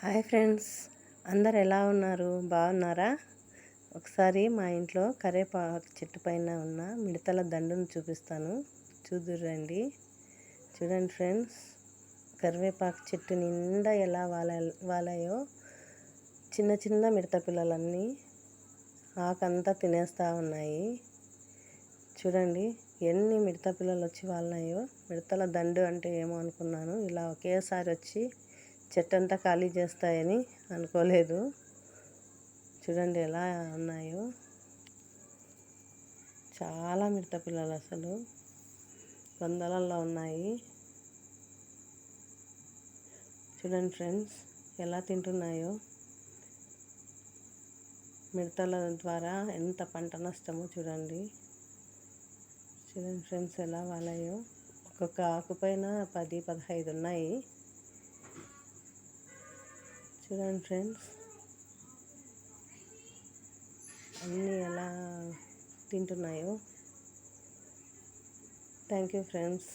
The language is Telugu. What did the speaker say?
Hi friends. అందరు ఎలా ఉన్నారు? బాగున్నారా? ఒకసారి మా ఇంట్లో కరేపాకు చెట్టు పైన ఉన్న మిడతల దండును చూపిస్తాను. చూదురండి చూడండి ఫ్రెండ్స్. కరివేపాకు చెట్టు నిండా ఎలా వాల వాలాయో చిన్న చిన్న మిడత పిల్లలన్నీ ఆకంతా తినేస్తూ ఉన్నాయి. చూడండి ఎన్ని మిడత పిల్లలు వచ్చి వాళ్ళయో మిడతల దండు అంటే ఏమో అనుకున్నాను. ఇలా ఒకేసారి వచ్చి చెట్టు అంతా ఖాళీ చేస్తాయని అనుకోలేదు. చూడండి ఎలా ఉన్నాయో. చాలా మిడత పిల్లలు అసలు. వందలల్లో ఉన్నాయి. చూడండి ఫ్రెండ్స్ ఎలా తింటున్నాయో. మిడతల ద్వారా ఎంత పంట నష్టమో చూడండి. చూడండి ఫ్రెండ్స్ ఎలా వాళ్ళయో ఒక్కొక్క ఆకుపైన పది పదహైదు ఉన్నాయి. చూడండి ఫ్రెండ్స్. అన్నీ ఎలా తింటున్నాయో. Thank you friends